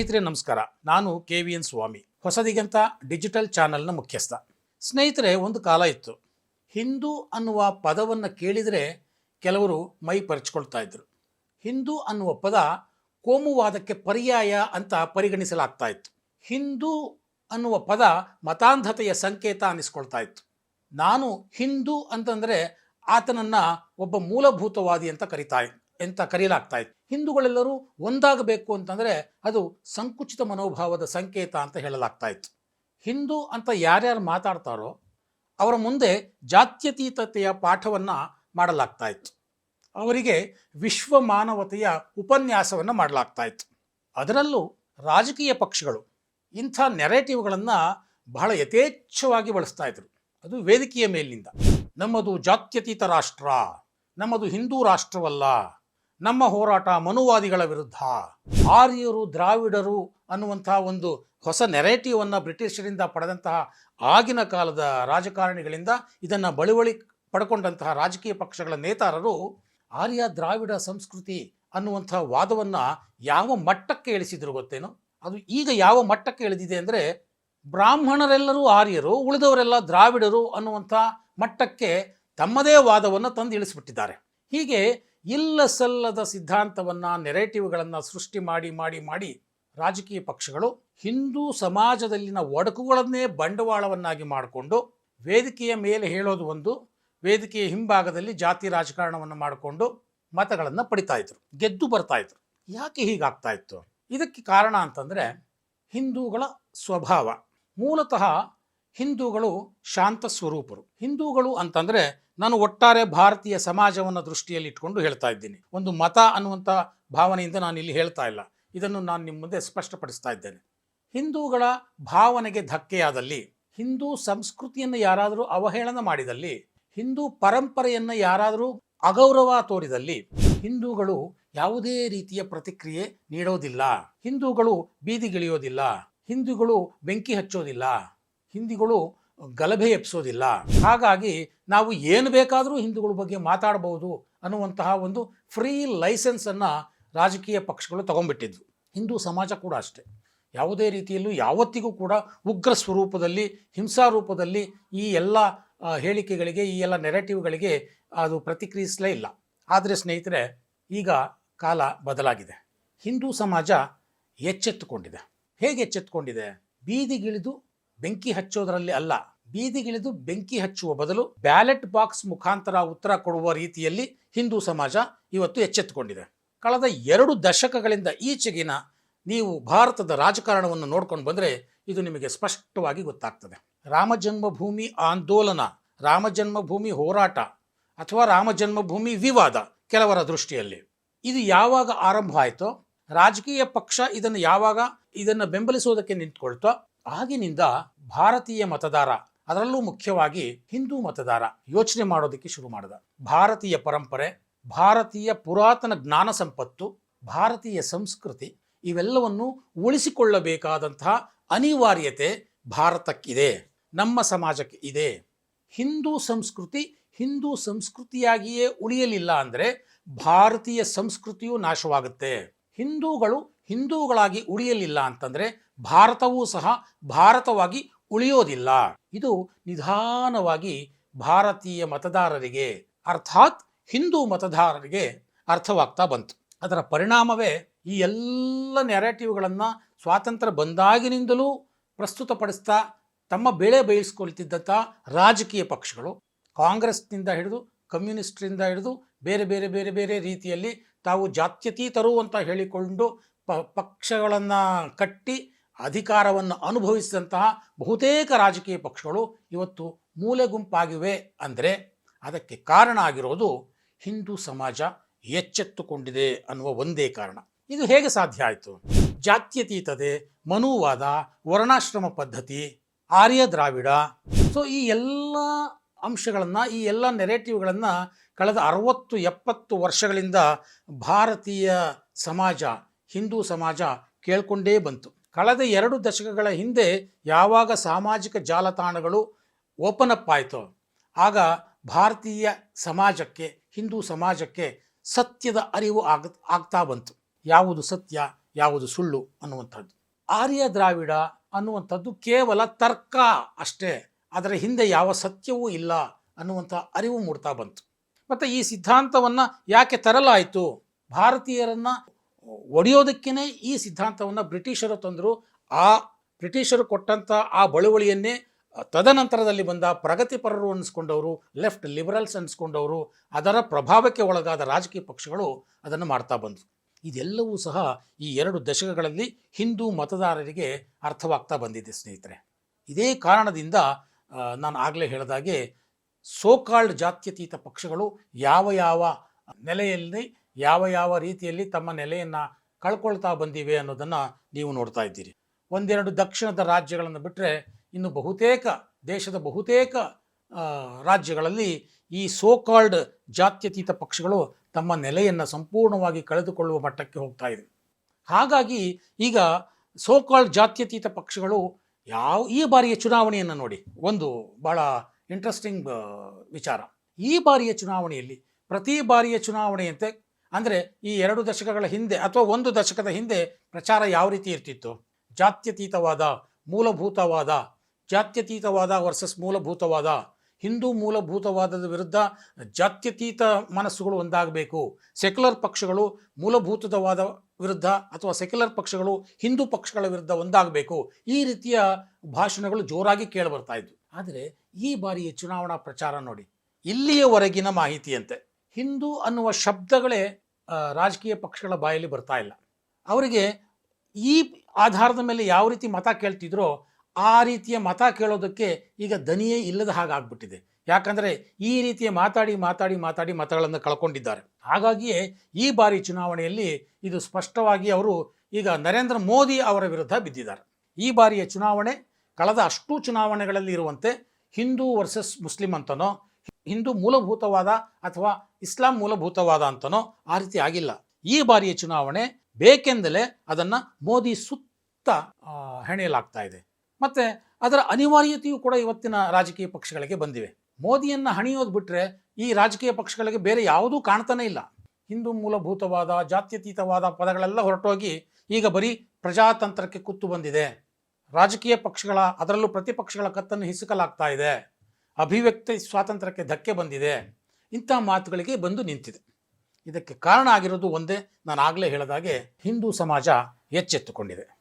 ಸ್ನೇಹಿತರೆ, ನಮಸ್ಕಾರ. ನಾನು K V N Swamy, Hosadiganta digital ಚಾನೆಲ್ನ ಮುಖ್ಯಸ್ಥ. ಸ್ನೇಹಿತರೆ, ಒಂದು ಕಾಲ ಇತ್ತು. ಹಿಂದೂ ಅನ್ನುವ ಪದವನ್ನು ಕೇಳಿದರೆ ಕೆಲವರು ಮೈ ಪರಿಚ್ಕೊಳ್ತಾ ಇದ್ರು. ಹಿಂದೂ ಅನ್ನುವ ಪದ ಕೋಮುವಾದಕ್ಕೆ ಪರ್ಯಾಯ ಅಂತ ಪರಿಗಣಿಸಲಾಗ್ತಾ ಇತ್ತು. ಹಿಂದೂ ಅನ್ನುವ ಪದ ಮತಾಂಧತೆಯ ಸಂಕೇತ ಅನ್ನಿಸ್ಕೊಳ್ತಾ ಇತ್ತು. ನಾನು ಹಿಂದೂ ಅಂತಂದರೆ ಆತನನ್ನು ಒಬ್ಬ ಮೂಲಭೂತವಾದಿ ಅಂತ ಕರಿತಾ ಅಂತ ಕರೆಯಲಾಗ್ತಾ ಇತ್ತು. ಹಿಂದೂಗಳೆಲ್ಲರೂ ಒಂದಾಗಬೇಕು ಅಂತಂದರೆ ಅದು ಸಂಕುಚಿತ ಮನೋಭಾವದ ಸಂಕೇತ ಅಂತ ಹೇಳಲಾಗ್ತಾ ಇತ್ತು. ಹಿಂದೂ ಅಂತ ಯಾರ್ಯಾರು ಮಾತಾಡ್ತಾರೋ ಅವರ ಮುಂದೆ ಜಾತ್ಯತೀತತೆಯ ಪಾಠವನ್ನು ಮಾಡಲಾಗ್ತಾ ಇತ್ತು. ಅವರಿಗೆ ವಿಶ್ವ ಮಾನವತೆಯ ಉಪನ್ಯಾಸವನ್ನು ಮಾಡಲಾಗ್ತಾ ಇತ್ತು. ಅದರಲ್ಲೂ ರಾಜಕೀಯ ಪಕ್ಷಗಳು ಇಂಥ ನೆರೇಟಿವ್ಗಳನ್ನು ಬಹಳ ಯಥೇಚ್ಛವಾಗಿ ಬಳಸ್ತಾ ಇದ್ರು. ಅದು ವೇದಿಕೆಯ ಮೇಲಿನಿಂದ ನಮ್ಮದು ಜಾತ್ಯತೀತ ರಾಷ್ಟ್ರ, ನಮ್ಮದು ಹಿಂದೂ ರಾಷ್ಟ್ರವಲ್ಲ ನಮ್ಮ ಹೋರಾಟ ಮನುವಾದಿಗಳ ವಿರುದ್ಧ. ಆರ್ಯರು, ದ್ರಾವಿಡರು ಅನ್ನುವಂತಹ ಒಂದು ಹೊಸ ನೆರೇಟಿವನ್ನು ಬ್ರಿಟಿಷರಿಂದ ಪಡೆದಂತಹ ಆಗಿನ ಕಾಲದ ರಾಜಕಾರಣಿಗಳಿಂದ ಇದನ್ನು ಬಳುವಳಿ ಪಡ್ಕೊಂಡಂತಹ ರಾಜಕೀಯ ಪಕ್ಷಗಳ ನೇತಾರರು ಆರ್ಯ, ದ್ರಾವಿಡ ಸಂಸ್ಕೃತಿ ಅನ್ನುವಂಥ ವಾದವನ್ನು ಯಾವ ಮಟ್ಟಕ್ಕೆ ಇಳಿಸಿದ್ರು ಗೊತ್ತೇನು? ಅದು ಈಗ ಯಾವ ಮಟ್ಟಕ್ಕೆ ಇಳಿದಿದೆ ಅಂದರೆ ಬ್ರಾಹ್ಮಣರೆಲ್ಲರೂ ಆರ್ಯರು, ಉಳಿದವರೆಲ್ಲ ದ್ರಾವಿಡರು ಅನ್ನುವಂಥ ಮಟ್ಟಕ್ಕೆ ತಮ್ಮದೇ ವಾದವನ್ನು ತಂದು ಇಳಿಸಿಬಿಟ್ಟಿದ್ದಾರೆ ಹೀಗೆ ಇಲ್ಲ ಸಲ್ಲದ ಸಿದ್ಧಾಂತವನ್ನು, ನೆರೇಟಿವ್ಗಳನ್ನು ಸೃಷ್ಟಿ ಮಾಡಿ ಮಾಡಿ ಮಾಡಿ ರಾಜಕೀಯ ಪಕ್ಷಗಳು ಹಿಂದೂ ಸಮಾಜದಲ್ಲಿನ ಒಡಕುಗಳನ್ನೇ ಬಂಡವಾಳವನ್ನಾಗಿ ಮಾಡಿಕೊಂಡು ವೇದಿಕೆಯ ಮೇಲೆ ಹೇಳೋದು ಒಂದು, ವೇದಿಕೆಯ ಹಿಂಭಾಗದಲ್ಲಿ ಜಾತಿ ರಾಜಕಾರಣವನ್ನು ಮಾಡಿಕೊಂಡು ಮತಗಳನ್ನು ಪಡಿತಾ ಇದ್ರು, ಗೆದ್ದು ಬರ್ತಾ ಇದ್ರು. ಯಾಕೆ ಹೀಗಾಗ್ತಾ ಇತ್ತು? ಇದಕ್ಕೆ ಕಾರಣ ಅಂತಂದರೆ ಹಿಂದೂಗಳ ಸ್ವಭಾವ. ಮೂಲತಃ ಹಿಂದೂಗಳು ಶಾಂತ ಸ್ವರೂಪರು. ಹಿಂದೂಗಳು ಅಂತಂದರೆ ನಾನು ಒಟ್ಟಾರೆ ಭಾರತೀಯ ಸಮಾಜವನ್ನು ದೃಷ್ಟಿಯಲ್ಲಿ ಇಟ್ಕೊಂಡು ಹೇಳ್ತಾ ಇದ್ದೀನಿ. ಒಂದು ಮತ ಅನ್ನುವಂಥ ಭಾವನೆಯಿಂದ ನಾನು ಇಲ್ಲಿ ಹೇಳ್ತಾ ಇಲ್ಲ. ಇದನ್ನು ನಾನು ನಿಮ್ಮ ಮುಂದೆ ಸ್ಪಷ್ಟಪಡಿಸ್ತಾ ಇದ್ದೇನೆ. ಹಿಂದೂಗಳ ಭಾವನೆಗೆ ಧಕ್ಕೆಯಾದಲ್ಲಿ, ಹಿಂದೂ ಸಂಸ್ಕೃತಿಯನ್ನು ಯಾರಾದರೂ ಅವಹೇಳನ ಮಾಡಿದಲ್ಲಿ, ಹಿಂದೂ ಪರಂಪರೆಯನ್ನು ಯಾರಾದರೂ ಅಗೌರವ ತೋರಿದಲ್ಲಿ, ಹಿಂದೂಗಳು ಯಾವುದೇ ರೀತಿಯ ಪ್ರತಿಕ್ರಿಯೆ ನೀಡೋದಿಲ್ಲ. ಹಿಂದೂಗಳು ಬೀದಿಗಿಳಿಯೋದಿಲ್ಲ. ಹಿಂದೂಗಳು ಬೆಂಕಿ ಹಚ್ಚೋದಿಲ್ಲ. ಹಿಂದೂಗಳು ಗಲಭೆ ಎಪ್ಸೋದಿಲ್ಲ ಹಾಗಾಗಿ ನಾವು ಏನು ಬೇಕಾದರೂ ಹಿಂದೂಗಳ ಬಗ್ಗೆ ಮಾತಾಡಬಹುದು ಅನ್ನುವಂತಹ ಒಂದು ಫ್ರೀ ಲೈಸೆನ್ಸನ್ನು ರಾಜಕೀಯ ಪಕ್ಷಗಳು ತಗೊಂಡ್ಬಿಟ್ಟಿದ್ವು. ಹಿಂದೂ ಸಮಾಜ ಕೂಡ ಅಷ್ಟೇ. ಯಾವುದೇ ರೀತಿಯಲ್ಲೂ ಯಾವತ್ತಿಗೂ ಕೂಡ ಉಗ್ರ ಸ್ವರೂಪದಲ್ಲಿ, ಹಿಂಸಾ ರೂಪದಲ್ಲಿ ಈ ಎಲ್ಲ ಹೇಳಿಕೆಗಳಿಗೆ, ಈ ಎಲ್ಲ ನೆರೆಟಿವ್ಗಳಿಗೆ ಅದು ಪ್ರತಿಕ್ರಿಯಿಸಲೇ ಇಲ್ಲ. ಆದರೆ ಸ್ನೇಹಿತರೆ, ಈಗ ಕಾಲ ಬದಲಾಗಿದೆ. ಹಿಂದೂ ಸಮಾಜ ಎಚ್ಚೆತ್ತುಕೊಂಡಿದೆ. ಹೇಗೆ ಎಚ್ಚೆತ್ತುಕೊಂಡಿದೆ? ಬೀದಿಗಿಳಿದು ಬೆಂಕಿ ಹಚ್ಚೋದರಲ್ಲಿ ಅಲ್ಲ, ಬೀದಿಗಿಳಿದು ಬೆಂಕಿ ಹಚ್ಚುವ ಬದಲು ಬ್ಯಾಲೆಟ್ ಬಾಕ್ಸ್ ಮುಖಾಂತರ ಉತ್ತರ ಕೊಡುವ ರೀತಿಯಲ್ಲಿ ಹಿಂದೂ ಸಮಾಜ ಇವತ್ತು ಎಚ್ಚೆತ್ತುಕೊಂಡಿದೆ. ಕಳೆದ ಎರಡು ದಶಕಗಳಿಂದ ಈಚೆಗಿನ ನೀವು ಭಾರತದ ರಾಜಕಾರಣವನ್ನು ನೋಡ್ಕೊಂಡು ಬಂದರೆ ಇದು ನಿಮಗೆ ಸ್ಪಷ್ಟವಾಗಿ ಗೊತ್ತಾಗ್ತದೆ. ರಾಮ ಜನ್ಮಭೂಮಿ ಆಂದೋಲನ, ರಾಮ ಜನ್ಮಭೂಮಿ ಹೋರಾಟ ಅಥವಾ ರಾಮ ಜನ್ಮಭೂಮಿ ವಿವಾದ ಕೆಲವರ ದೃಷ್ಟಿಯಲ್ಲಿ. ಇದು ಯಾವಾಗ ಆರಂಭ ಆಯಿತೋ, ರಾಜಕೀಯ ಪಕ್ಷ ಇದನ್ನು ಯಾವಾಗ ಇದನ್ನು ಬೆಂಬಲಿಸೋದಕ್ಕೆ ನಿಂತ್ಕೊಳ್ತೋ ಆಗಿನಿಂದ ಭಾರತೀಯ ಮತದಾರ, ಅದರಲ್ಲೂ ಮುಖ್ಯವಾಗಿ ಹಿಂದೂ ಮತದಾರ ಯೋಚನೆ ಮಾಡೋದಕ್ಕೆ ಶುರು ಮಾಡಿದ. ಭಾರತೀಯ ಪರಂಪರೆ, ಭಾರತೀಯ ಪುರಾತನ ಜ್ಞಾನ ಸಂಪತ್ತು, ಭಾರತೀಯ ಸಂಸ್ಕೃತಿ ಇವೆಲ್ಲವನ್ನು ಉಳಿಸಿಕೊಳ್ಳಬೇಕಾದಂತಹ ಅನಿವಾರ್ಯತೆ ಭಾರತಕ್ಕಿದೆ, ನಮ್ಮ ಸಮಾಜಕ್ಕೆ ಇದೆ. ಹಿಂದೂ ಸಂಸ್ಕೃತಿ ಹಿಂದೂ ಸಂಸ್ಕೃತಿಯಾಗಿಯೇ ಉಳಿಯಲಿಲ್ಲ ಅಂದರೆ ಭಾರತೀಯ ಸಂಸ್ಕೃತಿಯು ನಾಶವಾಗುತ್ತೆ. ಹಿಂದೂಗಳು ಹಿಂದೂಗಳಾಗಿ ಉಳಿಯಲಿಲ್ಲ ಅಂತಂದರೆ ಭಾರತವೂ ಸಹ ಭಾರತವಾಗಿ ಉಳಿಯೋದಿಲ್ಲ. ಇದು ನಿಧಾನವಾಗಿ ಭಾರತೀಯ ಮತದಾರರಿಗೆ, ಅರ್ಥಾತ್ ಹಿಂದೂ ಮತದಾರರಿಗೆ ಅರ್ಥವಾಗ್ತಾ ಬಂತು. ಅದರ ಪರಿಣಾಮವೇ ಈ ಎಲ್ಲ ನ್ಯಾರೇಟಿವ್ಗಳನ್ನು ಸ್ವಾತಂತ್ರ್ಯ ಬಂದಾಗಿನಿಂದಲೂ ಪ್ರಸ್ತುತಪಡಿಸ್ತಾ ತಮ್ಮ ಬೆಳೆ ಬಯಸ್ಕೊಳ್ತಿದ್ದಂಥ ರಾಜಕೀಯ ಪಕ್ಷಗಳು, ಕಾಂಗ್ರೆಸ್ನಿಂದ ಹಿಡಿದು ಕಮ್ಯುನಿಸ್ಟ್ರಿಂದ ಹಿಡಿದು ಬೇರೆ ಬೇರೆ ಬೇರೆ ಬೇರೆ ರೀತಿಯಲ್ಲಿ ತಾವು ಜಾತ್ಯತೀತರು ಅಂತ ಹೇಳಿಕೊಂಡು ಪ ಪಕ್ಷಗಳನ್ನು ಕಟ್ಟಿ ಅಧಿಕಾರವನ್ನು ಅನುಭವಿಸಿದಂತಹ ಬಹುತೇಕ ರಾಜಕೀಯ ಪಕ್ಷಗಳು ಇವತ್ತು ಮೂಲೆ ಗುಂಪಾಗಿವೆ ಅಂದರೆ ಅದಕ್ಕೆ ಕಾರಣ ಆಗಿರೋದು ಹಿಂದೂ ಸಮಾಜ ಎಚ್ಚೆತ್ತುಕೊಂಡಿದೆ ಅನ್ನುವ ಒಂದೇ ಕಾರಣ. ಇದು ಹೇಗೆ ಸಾಧ್ಯ ಆಯಿತು? ಜಾತ್ಯತೀತತೆ, ಮನುವಾದ, ವರ್ಣಾಶ್ರಮ ಪದ್ಧತಿ, ಆರ್ಯ ದ್ರಾವಿಡ. ಸೊ ಈ ಎಲ್ಲ ಅಂಶಗಳನ್ನು, ಈ ಎಲ್ಲ ನೆರೆಟಿವ್ಗಳನ್ನು ಕಳೆದ ಅರವತ್ತು, ಎಪ್ಪತ್ತು ವರ್ಷಗಳಿಂದ ಭಾರತೀಯ ಸಮಾಜ, ಹಿಂದೂ ಸಮಾಜ ಕೇಳ್ಕೊಂಡೇ ಬಂತು. ಕಳೆದ ಎರಡು ದಶಕಗಳ ಹಿಂದೆ ಯಾವಾಗ ಸಾಮಾಜಿಕ ಜಾಲತಾಣಗಳು ಓಪನ್ ಅಪ್ ಆಯಿತೋ, ಆಗ ಭಾರತೀಯ ಸಮಾಜಕ್ಕೆ, ಹಿಂದೂ ಸಮಾಜಕ್ಕೆ ಸತ್ಯದ ಅರಿವು ಆಗ, ಆಗ್ತಾ ಬಂತು. ಯಾವುದು ಸತ್ಯ, ಯಾವುದು ಸುಳ್ಳು ಅನ್ನುವಂಥದ್ದು. ಆರ್ಯ ದ್ರಾವಿಡ ಅನ್ನುವಂಥದ್ದು ಕೇವಲ ತರ್ಕ ಅಷ್ಟೇ. ಅದರ ಹಿಂದೆ ಯಾವ ಸತ್ಯವೂ ಇಲ್ಲ ಅನ್ನುವಂಥ ಅರಿವು ಮೂಡ್ತಾ ಬಂತು. ಮತ್ತು ಈ ಸಿದ್ಧಾಂತವನ್ನು ಯಾಕೆ ತರಲಾಯಿತು? ಭಾರತೀಯರನ್ನು ಒಡೆಯೋದಕ್ಕೇ ಈ ಸಿದ್ಧಾಂತವನ್ನು ಬ್ರಿಟಿಷರು ತಂದರು. ಆ ಬ್ರಿಟಿಷರು ಕೊಟ್ಟಂಥ ಆ ಬಳುವಳಿಯನ್ನೇ ತದನಂತರದಲ್ಲಿ ಬಂದ ಪ್ರಗತಿಪರರು ಅನ್ನಿಸ್ಕೊಂಡವರು, ಲೆಫ್ಟ್ ಲಿಬರಲ್ಸ್ ಅನ್ನಿಸ್ಕೊಂಡವರು, ಅದರ ಪ್ರಭಾವಕ್ಕೆ ಒಳಗಾದ ರಾಜಕೀಯ ಪಕ್ಷಗಳು ಅದನ್ನು ಮಾಡ್ತಾ ಬಂದರು ಇದೆಲ್ಲವೂ ಸಹ ಈ ಎರಡು ದಶಕಗಳಲ್ಲಿ ಹಿಂದೂ ಮತದಾರರಿಗೆ ಅರ್ಥವಾಗ್ತಾ ಬಂದಿದೆ ಸ್ನೇಹಿತರೆ. ಇದೇ ಕಾರಣದಿಂದ ನಾನು ಆಗಲೇ ಹೇಳಿದಾಗೆ ಸೋಕಾಲ್ಡ್ ಜಾತ್ಯತೀತ ಪಕ್ಷಗಳು ಯಾವ ಯಾವ ನೆಲೆಯಲ್ಲಿ ಯಾವ ಯಾವ ರೀತಿಯಲ್ಲಿ ತಮ್ಮ ನೆಲೆಯನ್ನು ಕಳ್ಕೊಳ್ತಾ ಬಂದಿವೆ ಅನ್ನೋದನ್ನು ನೀವು ನೋಡ್ತಾ ಇದ್ದೀರಿ. ಒಂದೆರಡು ದಕ್ಷಿಣದ ರಾಜ್ಯಗಳನ್ನು ಬಿಟ್ಟರೆ ಇನ್ನು ಬಹುತೇಕ, ದೇಶದ ಬಹುತೇಕ ರಾಜ್ಯಗಳಲ್ಲಿ ಈ ಸೋಕಾಲ್ಡ್ ಜಾತ್ಯತೀತ ಪಕ್ಷಗಳು ತಮ್ಮ ನೆಲೆಯನ್ನು ಸಂಪೂರ್ಣವಾಗಿ ಕಳೆದುಕೊಳ್ಳುವ ಮಟ್ಟಕ್ಕೆ ಹೋಗ್ತಾ ಇದೆ. ಹಾಗಾಗಿ ಈಗ ಸೋಕಾಲ್ಡ್ ಜಾತ್ಯತೀತ ಪಕ್ಷಗಳು ಯಾವ, ಈ ಬಾರಿಯ ಚುನಾವಣೆಯನ್ನು ನೋಡಿ, ಒಂದು ಬಹಳ ಇಂಟ್ರೆಸ್ಟಿಂಗ್ ವಿಚಾರ. ಈ ಬಾರಿಯ ಚುನಾವಣೆಯಲ್ಲಿ ಪ್ರತಿ ಬಾರಿಯ ಚುನಾವಣೆಯಂತೆ ಅಂದರೆ ಈ ಎರಡು ದಶಕಗಳ ಹಿಂದೆ ಅಥವಾ ಒಂದು ದಶಕದ ಹಿಂದೆ ಪ್ರಚಾರ ಯಾವ ರೀತಿ ಇರ್ತಿತ್ತು? ಜಾತ್ಯತೀತವಾದ, ಮೂಲಭೂತವಾದ, ಜಾತ್ಯತೀತವಾದ ವರ್ಸಸ್ ಮೂಲಭೂತವಾದ, ಹಿಂದೂ ಮೂಲಭೂತವಾದದ ವಿರುದ್ಧ ಜಾತ್ಯತೀತ ಮನಸ್ಸುಗಳು ಒಂದಾಗಬೇಕು. ಸೆಕ್ಯುಲರ್ ಪಕ್ಷಗಳು ಮೂಲಭೂತವಾದ ವಿರುದ್ಧ ಅಥವಾ ಸೆಕ್ಯುಲರ್ ಪಕ್ಷಗಳು ಹಿಂದೂ ಪಕ್ಷಗಳ ವಿರುದ್ಧ ಒಂದಾಗಬೇಕು. ಈ ರೀತಿಯ ಭಾಷಣಗಳು ಜೋರಾಗಿ ಕೇಳಿಬರ್ತಾ ಇದ್ವು. ಆದರೆ ಈ ಬಾರಿಯ ಚುನಾವಣಾ ಪ್ರಚಾರ ನೋಡಿ, ಇಲ್ಲಿಯವರೆಗಿನ ಮಾಹಿತಿಯಂತೆ. ಹಿಂದೂ ಅನ್ನುವ ಶಬ್ದಗಳೇ ರಾಜಕೀಯ ಪಕ್ಷಗಳ ಬಾಯಲ್ಲಿ ಬರ್ತಾ ಇಲ್ಲ. ಅವರಿಗೆ ಈ ಆಧಾರದ ಮೇಲೆ ಯಾವ ರೀತಿ ಮತ ಕೇಳ್ತಿದ್ರೋ, ಆ ರೀತಿಯ ಮತ ಕೇಳೋದಕ್ಕೆ ಈಗ ದನಿಯೇ ಇಲ್ಲದ ಹಾಗಾಗ್ಬಿಟ್ಟಿದೆ. ಯಾಕಂದರೆ ಈ ರೀತಿಯ ಮಾತಾಡಿ ಮಾತಾಡಿ ಮಾತಾಡಿ ಮತಗಳನ್ನು ಕಳ್ಕೊಂಡಿದ್ದಾರೆ. ಹಾಗಾಗಿಯೇ ಈ ಬಾರಿ ಚುನಾವಣೆಯಲ್ಲಿ ಇದು ಸ್ಪಷ್ಟವಾಗಿ ಅವರು ಈಗ ನರೇಂದ್ರ ಮೋದಿ ಅವರ ವಿರುದ್ಧ ಬಿದ್ದಿದ್ದಾರೆ. ಈ ಬಾರಿಯ ಚುನಾವಣೆ, ಕಳೆದ ಅಷ್ಟು ಚುನಾವಣೆಗಳಲ್ಲಿ ಇರುವಂತೆ ಹಿಂದೂ ವರ್ಸಸ್ ಮುಸ್ಲಿಂ ಅಂತನೋ ಹಿಂದೂ ಮೂಲಭೂತವಾದ ಅಥವಾ ಇಸ್ಲಾಂ ಮೂಲಭೂತವಾದ ಅಂತನೋ ಆ ರೀತಿ ಆಗಿಲ್ಲ. ಈ ಬಾರಿಯ ಚುನಾವಣೆ ಬೇಕೆಂದಲೇ ಅದನ್ನು ಮೋದಿ ಸುತ್ತ ಹೆಣೆಯಲಾಗ್ತಾ ಇದೆ. ಮತ್ತು ಅದರ ಅನಿವಾರ್ಯತೆಯು ಕೂಡ ಇವತ್ತಿನ ರಾಜಕೀಯ ಪಕ್ಷಗಳಿಗೆ ಬಂದಿವೆ. ಮೋದಿಯನ್ನು ಹಣಿಯೋದು ಬಿಟ್ಟರೆ ಈ ರಾಜಕೀಯ ಪಕ್ಷಗಳಿಗೆ ಬೇರೆ ಯಾವುದೂ ಕಾಣ್ತಾನೇ ಇಲ್ಲ. ಹಿಂದೂ ಮೂಲಭೂತವಾದ, ಜಾತ್ಯತೀತವಾದ ಪದಗಳೆಲ್ಲ ಹೊರಟೋಗಿ ಈಗ ಬರೀ ಪ್ರಜಾತಂತ್ರಕ್ಕೆ ಕುತ್ತು ಬಂದಿದೆ. ರಾಜಕೀಯ ಪಕ್ಷಗಳ, ಅದರಲ್ಲೂ ಪ್ರತಿಪಕ್ಷಗಳ ಕತ್ತನ್ನು ಹಿಸುಕಲಾಗ್ತಾ ಇದೆ. ಅಭಿವ್ಯಕ್ತಿ ಸ್ವಾತಂತ್ರ್ಯಕ್ಕೆ ಧಕ್ಕೆ ಬಂದಿದೆ. ಇಂಥ ಮಾತುಗಳಿಗೆ ಬಂದು ನಿಂತಿದೆ. ಇದಕ್ಕೆ ಕಾರಣ ಆಗಿರೋದು ಒಂದೇ. ನಾನು ಆಗಲೇ ಹೇಳಿದಾಗೆ ಹಿಂದೂ ಸಮಾಜ ಎಚ್ಚೆತ್ತುಕೊಂಡಿದೆ.